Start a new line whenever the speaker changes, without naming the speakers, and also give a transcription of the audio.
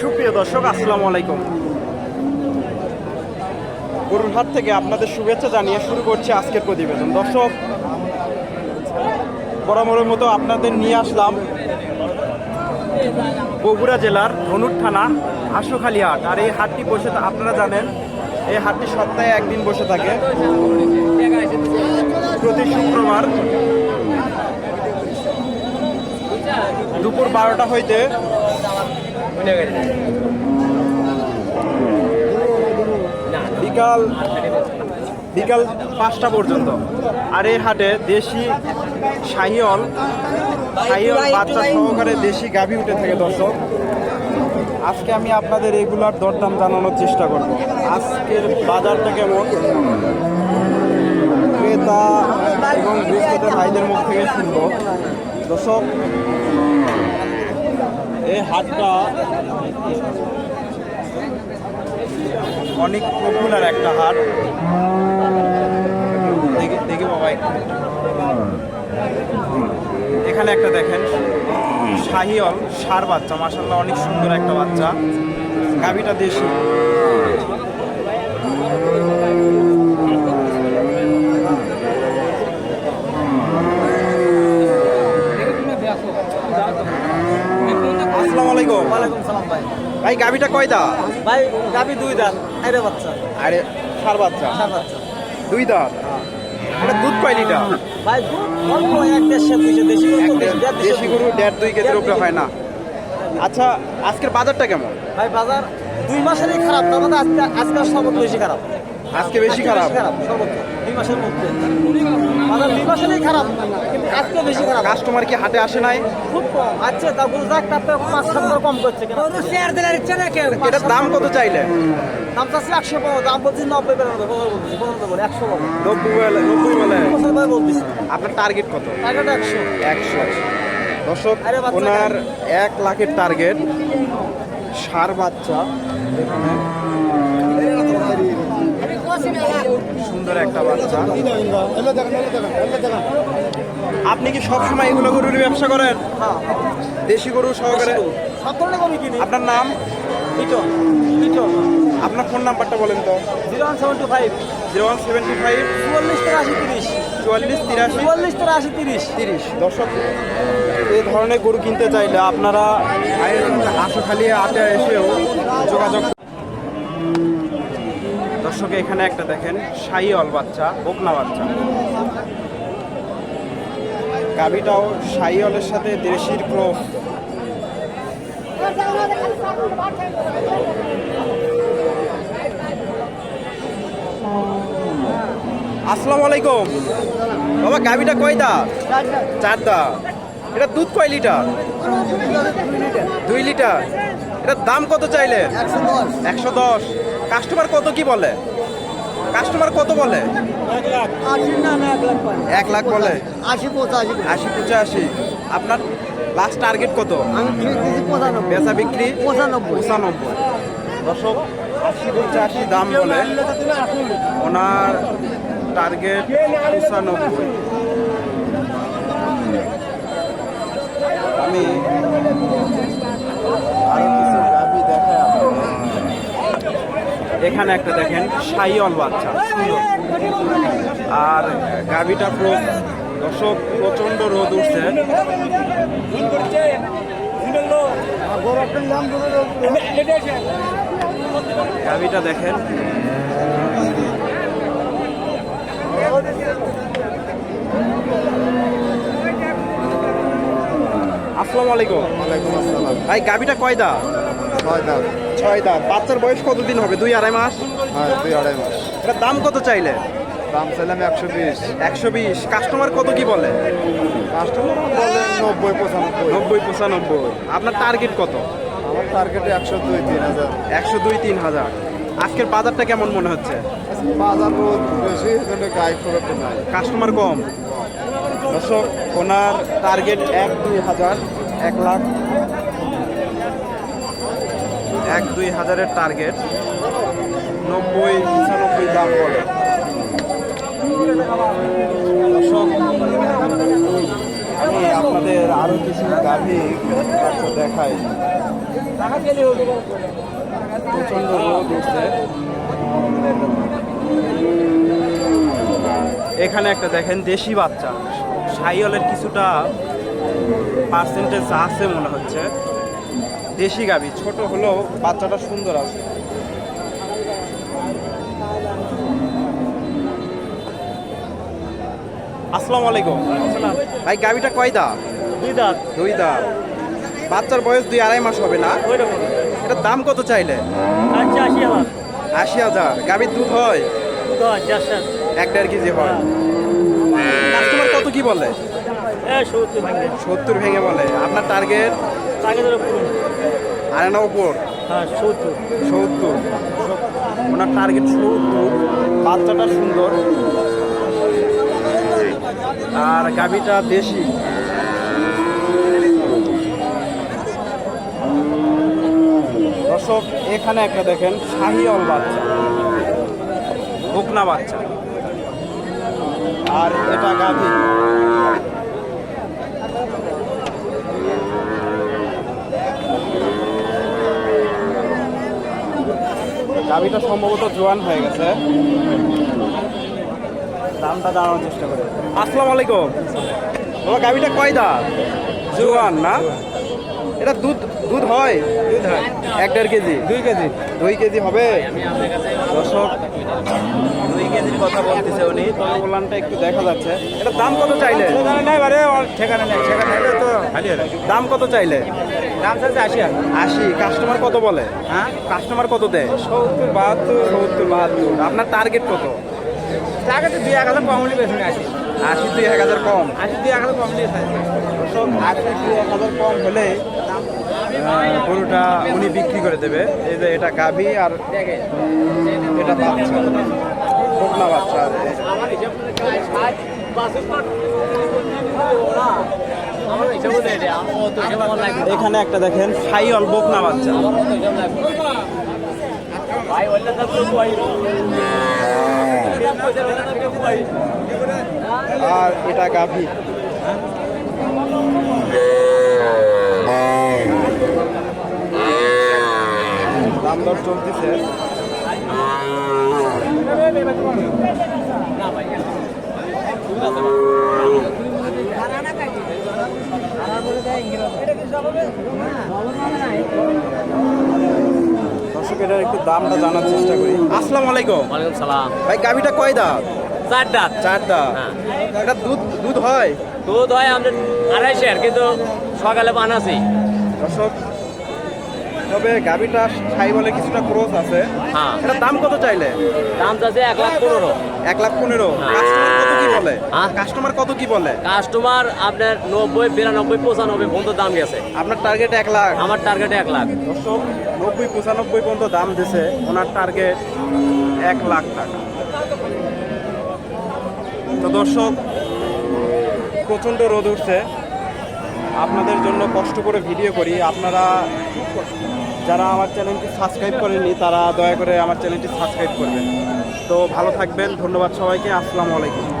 সুপ্রিয় দর্শক, আসসালামু আলাইকুম। গরুর হাট থেকে আপনাদের শুভেচ্ছা জানিয়ে শুরু করছি আজকের প্রতিবেদন। দর্শক, বরাবরের মতো আপনাদের নিয়ে আসলাম বগুড়া জেলার ধনুর থানা আশুখালী হাট। আর এই হাটটি বসে আপনারা জানেন এই হাটটি সপ্তাহে একদিন বসে থাকে। প্রতি শুক্রবার দুপুর বারোটা হইতে বিকাল বিকাল পাঁচটা পর্যন্ত। আর এই হাটে দেশি শাহিওল শাহিওল বাচ্চা সহকারে দেশি গাভী উঠে থাকে, দর্শক। আজকে আমি আপনাদের এগুলার দরদাম জানানোর চেষ্টা করব। আজকের বাজারটা কেমন? ক্রেতা এবং বিক্রেতা ভাইদের মুখ থেকে শুনব। দর্শক এই হাটটা অনেক পপুলার একটা হাট। দেখি বাবা এখানে একটা দেখেন শাহিয়ল সার বাচ্চা। মাসাল্লাহ অনেক সুন্দর একটা বাচ্চা। গাভিটা দেশি আসসালামু আলাইকুম
ওয়ালাইকুম সালাম ভাই
গাবিটা কয় কয়দা
ভাই গাবি দুই দাঁত আরে বাচ্চা।
আরে সার বাচ্চা?
সার বাচ্চা।
দুই দাঁত? এটা দুধ পাইনি লিটার?
ভাই দুধ অল্প এক দেড়শো দুইশো দেশি
দেশি গরু দেড় দুই কেজির উপরে হয় না। আচ্ছা আজকের বাজারটা কেমন?
ভাই বাজার দুই মাসেরই খারাপ তার মধ্যে আজকে আজকে সব বেশি খারাপ।
আজকে বেশি খারাপ?
খারাপ সর্বোচ্চ। দুই মাসের মধ্যে। বাজার দুই মাসেরই খারাপ কিন্তু আজকে বেশি খারাপ।
কাস্টমার কি হাটে আসে নাই?
খুব কম। আচ্ছা তা পাঁচ সাত কম করছে শেয়ার দিলে ইচ্ছে না কেউ।
এটার দাম কত চাইলে?
দাম চাচ্ছি একশো পাবো দাম বলছি নব্বই বেরোবে বলছি পনেরো বলে একশো পাবো
নব্বই বলে নব্বই বলে?
বলতেছি।
আপনার টার্গেট কত?
টাকাটা একশো।
একশো। দর্শক
আরে
ওনার এক লাখের টার্গেট সার বাচ্চা এখানে সুন্দর একটা বাচ্চা। আপনি কি সবসময় এগুলো গরুর ব্যবসা করেন? দেশি গরু সহকারে? আপনার নাম? আপনার ফোন নাম্বারটা বলেন তো।
Zero one seven two five.
Zero one seventy five
চুয়াল্লিশ তিরিশ।
চুয়াল্লিশ তিরাশি।
চুয়াল্লিশ তেরাশি তিরিশ
তিরিশ দর্শক, এই ধরনের গরু কিনতে চাইলে আপনারা আশুখালি আটে এসেও যোগাযোগ দর্শক, এখানে একটা দেখেন সাইওয়াল বাচ্চা, বকনা বাচ্চা। গাভিটাও সাইওয়ালের সাথে দেশির ক্রস। আসসালামু আলাইকুম। বাবা, গাভিটা কয় দা চার দা এটা দুধ কয় লিটার? দুই লিটার। এটার দাম কত চাইলে
একশো দশ
একশো দশ। কাস্টমার কত কি বলে? কাস্টমার কত বলে?
এক লাখ
বলে।
আশি, পঁচাশি।
আশি পঁচাশি আপনার লাস্ট টার্গেট কত? বেচা বিক্রি
পঁচানব্বই।
পঁচানব্বই দর্শক, আশি, পঁচাশি দাম বলে ওনার টার্গেট পঁচানব্বই। আমি এখানে একটা দেখেন সাইওয়াল বাচ্চা। আর গাভিটা পুরো দর্শক প্রচণ্ড রোদ উঠছে। গাভিটা দেখেন। আসসালামু আলাইকুম।
ওয়ালাইকুম আসসালাম।
ভাই গাভিটা কয় দা?
ছয় দাম
বাচ্চার বয়স কতদিন হবে? দুই আড়াই মাস?
হ্যাঁ দুই আড়াই মাস।
এটার দাম কত চাইলে?
দাম চাইলাম একশো বিশ।
একশো বিশ। কাস্টমার কত কি বলে?
কাস্টমার বলে নব্বই পঁচানব্বই।
নব্বই পঁচানব্বই। আপনার টার্গেট কত?
আমার টার্গেটে একশো দুই তিন হাজার।
একশো দুই তিন হাজার। আজকের বাজারটা কেমন মনে হচ্ছে?
বাজার বেশি গায়ে খুব একটা নাই।
কাস্টমার কম? দর্শক ওনার টার্গেট এক দুই হাজার এক লাখ এক দুই হাজারের টার্গেট নব্বই, পঁচানব্বই দাম বলে। আমি আপনাদের আরও কিছু বাচ্চা দেখাই। প্রচণ্ড রোদ উঠছে। এখানে একটা দেখেন দেশি বাচ্চা। সাইওয়ালের কিছুটা পার্সেন্টেজ আছে মনে হচ্ছে। দেশি গাভী ছোট হলেও বাচ্চাটা সুন্দর আছে। আসসালামু আলাইকুম। ভাই গাভীটা কয় দা
দুই দাঁত।
দুই দা বাচ্চার বয়স দুই আড়াই মাস হবে না? এটার দাম কত চাইলে?
আচ্ছা আশি
হাজার। গাভীর দুধ হয়? এক দেড় কেজি হয়। কাস্টমার কত কি বলে?
সত্তর
ভেঙে। বলে। আপনার টার্গেট আরেনা উপর?
হ্যাঁ সত্তর।
সত্তর। ওনার টার্গেট সত্তর। বাচ্চাটা সুন্দর। আর গাভিটা দেশি। দর্শক এখানে একটা দেখেন শাহিওল বাচ্চা। বকনা বাচ্চা। আর এটা গাভী। গাভিটা সম্ভবত জোয়ান হয়ে গেছে। দামটা দাঁড়ানোর চেষ্টা করে। আসসালামু আলাইকুম। তোমার গাভিটা কয় দা? জোয়ান না? এটা দুধ দুধ হয়? দুধ হয়। এক দেড় কেজি? দুই কেজি। দুই কেজি হবে? দর্শক দুই কেজির কথা বলতেছে উনি। ওলানটা একটু দেখা যাচ্ছে। এটা দাম কত চাইলে
ঠিকানা নেই ঠিকানা নেই। তো
দাম কত চাইলে?
দাম চাচ্ছে আশি
আশি। কাস্টমার কত বলে?
হ্যাঁ?
কাস্টমার কত দেয়?
সত্তর বাহাত্তর।
সত্তর বাহাত্তর। আপনার টার্গেট কত?
তো দুই এক হাজার কম হলে বেশি আসি
আশি। দুই এক হাজার কম।
আশি দুই এক হাজার কম হলে
আশি দুই এক হাজার কম হলে গরুটা উনি বিক্রি করে দেবে। এই যে এটা গাভী আর এটা বাচ্চা। বাচ্চা। এখানে একটা দেখেন সাইওয়াল বকনা বাচ্চা। আর এটা গাভী। চলতেছে। দর্শক এটার একটু দামটা জানার চেষ্টা করি। আসসালামু আলাইকুম।
ওয়ালাইকুম সালাম।
ভাই গাভীটা কয় দা
চার দাঁত।
চার দা
হ্যাঁ।
এটা দুধ দুধ হয়?
দুধ হয় আমাদের আড়াইশের কিন্তু সকালে
দর্শক তবে গাভীটা ছাই বলে কিছুটা ক্রোস আছে।
হ্যাঁ।
এটার দাম কত চাইলে?
দাম এক লাখ পনেরো।
এক লাখ পনেরো।
হ্যাঁ।
কাস্টমার বলে?
হ্যাঁ?
কাস্টমার কত কি বলে?
কাস্টমার আপনার নব্বই বিরানব্বই পঁচানব্বই পর্যন্ত দাম গেছে।
আপনার টার্গেট এক লাখ।
আমার টার্গেট এক লাখ।
দর্শক নব্বই পঁচানব্বই পর্যন্ত দাম দিছে। ওনার টার্গেট এক লাখ টাকা। তো দর্শক প্রচণ্ড রোদ উঠছে। আপনাদের জন্য কষ্ট করে ভিডিও করি। আপনারা যারা আমার চ্যানেলটি সাবস্ক্রাইব করেননি তারা দয়া করে আমার চ্যানেলটি সাবস্ক্রাইব করবেন। তো ভালো থাকবেন। ধন্যবাদ সবাইকে। আসসালামু আলাইকুম।